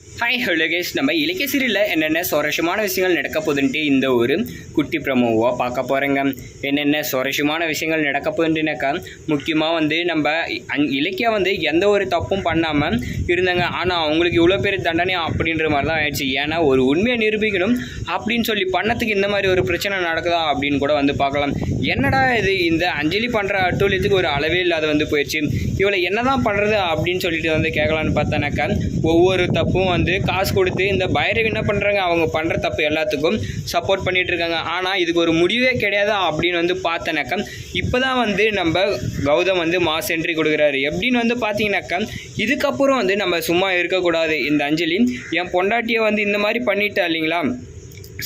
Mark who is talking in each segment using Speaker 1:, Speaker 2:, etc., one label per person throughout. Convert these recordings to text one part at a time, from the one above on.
Speaker 1: Hi ஹலோகேஷ் நம்ம இலக்கிய சீரியலில் என்னென்ன சுவாரஸ்யமான விஷயங்கள் நடக்க போகுதுன்ட்டு இந்த ஒரு குட்டி ப்ரமோவாக பார்க்க போகிறேங்க என்னென்ன சுவாரஸ்யமான விஷயங்கள் நடக்க போகுதுன்ட்டுனாக்கா முக்கியமாக வந்து நம்ம அந் இலக்கியா வந்து எந்த ஒரு தப்பும் பண்ணாமல் இருந்தாங்க. ஆனால் அவங்களுக்கு இவ்வளோ பேர் தண்டனை அப்படின்ற மாதிரி தான் ஆயிடுச்சு. ஏன்னா ஒரு உண்மையை நிரூபிக்கணும் அப்படின்னு சொல்லி பண்ணத்துக்கு இந்த மாதிரி ஒரு பிரச்சனை நடக்குதா அப்படின்னு கூட வந்து பார்க்கலாம். என்னடா இது? இந்த அஞ்சலி பண்ணுற அட்டூழியத்துக்கு ஒரு அளவே இல்லாத வந்து போயிடுச்சு. இவளை என்னதான் பண்ணுறது அப்படின்னு சொல்லிட்டு வந்து கேட்கலான்னு பார்த்தானாக்கா ஒவ்வொரு தப்பும் வந்து காசு கொடுத்து இந்த பைரவ் என்ன பண்ணுறாங்க அவங்க பண்ணுற தப்பு எல்லாத்துக்கும் சப்போர்ட் பண்ணிகிட்டு இருக்காங்க. ஆனால் இதுக்கு ஒரு முடிவே கிடையாது அப்படின்னு வந்து பார்த்தனாக்கா இப்போ தான் வந்து நம்ம கௌதம் வந்து மாஸ் என்ட்ரி கொடுக்குறாரு. எப்படின்னு வந்து பார்த்தீங்கன்னாக்கா இதுக்கப்புறம் வந்து நம்ம சும்மா இருக்கக்கூடாது. இந்த அஞ்சலி என் பொண்டாட்டியை வந்து இந்த மாதிரி பண்ணிட்டா இல்லைங்களா?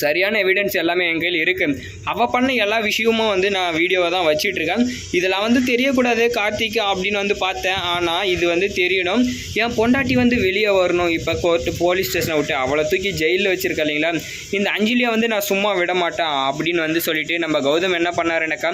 Speaker 1: சரியான எவிடன்ஸ் எல்லாமே என் கையில் இருக்குது அவள் பண்ண எல்லா விஷயமும் வந்து நான் வீடியோவை தான் வச்சிட்ருக்கேன் இதெல்லாம் வந்து தெரியக்கூடாது கார்த்திக் அப்படின்னு வந்து பார்த்தேன். ஆனால் இது வந்து தெரியணும். என் பொண்டாட்டி வந்து வெளியே வரணும். இப்போ கோர்ட்டு போலீஸ் ஸ்டேஷனை விட்டு அவளை தூக்கி ஜெயிலில் வச்சுருக்க இல்லைங்களா? இந்த அஞ்சலியை வந்து நான் சும்மா விட மாட்டேன் அப்படின்னு வந்து சொல்லிட்டு நம்ம கௌதம் என்ன பண்ணாருனாக்கா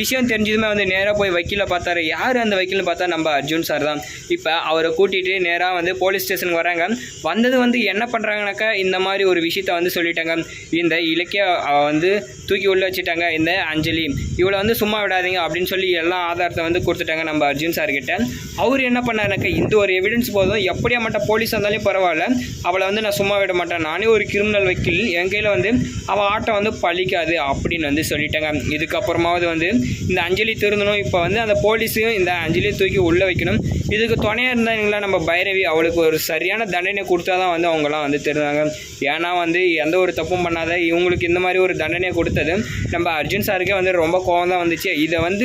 Speaker 1: விஷயம் தெரிஞ்சதுமே வந்து நேராக போய் வக்கீலை பார்த்தாரு. யார் அந்த வக்கீல்னு பார்த்தா நம்ம அர்ஜுன் சார் தான். இப்போ அவரை கூட்டிகிட்டு நேராக வந்து போலீஸ் ஸ்டேஷனுக்கு வராங்க. வந்தது வந்து என்ன பண்ணுறாங்கனாக்கா இந்த மாதிரி ஒரு விஷயத்த வந்து சொல்லிட்டாங்க. இந்த இலக்கிய அவள் வந்து தூக்கி உள்ளே வச்சுட்டாங்க இந்த அஞ்சலி. இவளை வந்து சும்மா விடாதீங்க அப்படின்னு சொல்லி எல்லா ஆதாரத்தை வந்து கொடுத்துட்டாங்க நம்ம அர்ஜுன் சார் கிட்ட. அவர் என்ன பண்ணாருனாக்கா இந்த ஒரு எவிடன்ஸ் போதும். எப்படியா மட்டும் போலீஸ் இருந்தாலும் பரவாயில்ல. அவளை வந்து நான் சும்மா விட மாட்டேன். நானே ஒரு கிரிமினல் வக்கீல். என் கையில் வந்து அவள் ஆட்டம் வந்து பழிக்காது அப்படின்னு வந்து சொல்லிட்டாங்க. இதுக்கப்புறமாவது வந்து இந்த அஞ்சலி திருந்தணும். இப்போ வந்து அந்த போலீஸையும் இந்த அஞ்சலியை தூக்கி உள்ளே வைக்கணும். இதுக்கு துணையாக இருந்தாங்களா? நம்ம பைரவி அவளுக்கு ஒரு சரியான தண்டனை கொடுத்தா தான் வந்து அவங்களாம் வந்து தெரிஞ்சாங்க ஏன்னா வந்து எந்த ஒரு தப்பும் பண்ணாத இவங்களுக்கு இந்த மாதிரி ஒரு தண்டனையை கொடுத்தது நம்ம அர்ஜுன் சாருக்கே வந்து ரொம்ப கோவம் தான் வந்துச்சு. இதை வந்து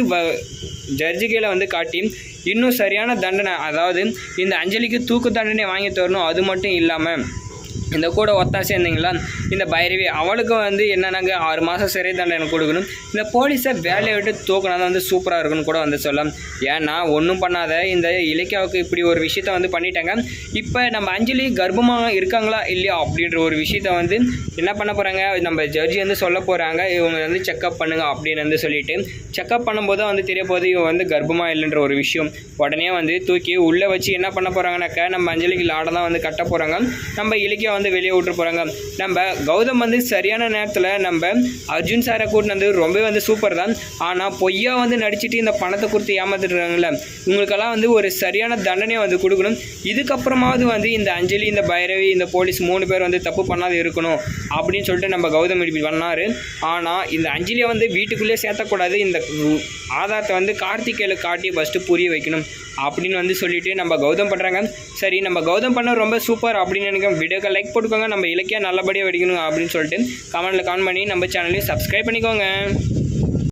Speaker 1: ஜட்ஜு கையில் வந்து காட்டி இன்னும் சரியான தண்டனை அதாவது இந்த அஞ்சலிக்கு தூக்கு தண்டனை வாங்கி தரணும் அது மட்டும் இல்லாமல் இந்த கூட ஒத்தாசை இருந்தீங்களா இந்த பைரவி அவளுக்கு வந்து என்னன்னாங்க ஆறு மாதம் சிறை தண்டனை கொடுக்கணும்? இந்த போலீஸை வேலையை விட்டு தூக்கினா தான் வந்து சூப்பராக இருக்குன்னு கூட வந்து சொல்லலாம். ஏன்னா ஒன்றும் பண்ணாத இந்த இலக்கியாவுக்கு இப்படி ஒரு விஷயத்த வந்து பண்ணிட்டாங்க. இப்போ நம்ம அஞ்சலி கர்ப்பமாக இருக்காங்களா? இல்லையா? அப்படின்ற ஒரு விஷயத்த வந்து என்ன பண்ண போகிறாங்க நம்ம ஜட்ஜி வந்து சொல்ல போகிறாங்க இவங்க வந்து செக்அப் பண்ணுங்க அப்படின்னு வந்து சொல்லிட்டு செக்அப் பண்ணும்போது வந்து தெரிய போகுது இவங்க வந்து கர்ப்பமாக இல்லைன்ற ஒரு விஷயம். உடனே வந்து தூக்கி உள்ளே வச்சு என்ன பண்ண போகிறாங்கனாக்கா நம்ம அஞ்சலிக்கு லாடை தான் வந்து கட்ட போகிறாங்க நம்ம இலக்கியம் வந்து வெளியே விட்டு போகிறாங்க நம்ம கௌதம் வந்து சரியான நேரத்தில் நம்ம அர்ஜுன் சாரை கூட்டினு வந்து ரொம்பவே வந்து சூப்பர் தான். ஆனால் பொய்யா வந்து நடிச்சுட்டு இந்த பணத்தை கொடுத்து ஏமாத்துட்டுறாங்கல்ல இவங்களுக்கெல்லாம் வந்து ஒரு சரியான தண்டனையை வந்து கொடுக்கணும். இதுக்கப்புறமாவது வந்து இந்த அஞ்சலி இந்த பைரவி இந்த போலீஸ் மூணு பேர் வந்து தப்பு பண்ணாத இருக்கணும் அப்படின்னு சொல்லிட்டு நம்ம கௌதம் இப்படி பண்ணார். ஆனால் இந்த அஞ்சலியை வந்து வீட்டுக்குள்ளேயே சேர்த்தக்கூடாது. இந்த ஆதாரத்தை வந்து கார்த்திகேயல காட்டி ஃபஸ்ட்டு புரிய வைக்கணும் அப்படின்னு வந்து சொல்லிட்டு நம்ம கௌதம் பண்ணுறாங்க சரி நம்ம கௌதம் பண்ண ரொம்ப சூப்பர் அப்படின்னு நினைக்கிறோம் வீடியோக்கு லைக் போட்டுக்கோங்க. நம்ம இலக்கியம் நல்லபடியாக வெடிக்கணும் அப்படின்னு சொல்லிட்டு கமெண்ட்டில் கமெண்ட் பண்ணி நம்ம சேனலையும் சப்ஸ்கிரைப் பண்ணிக்கோங்க.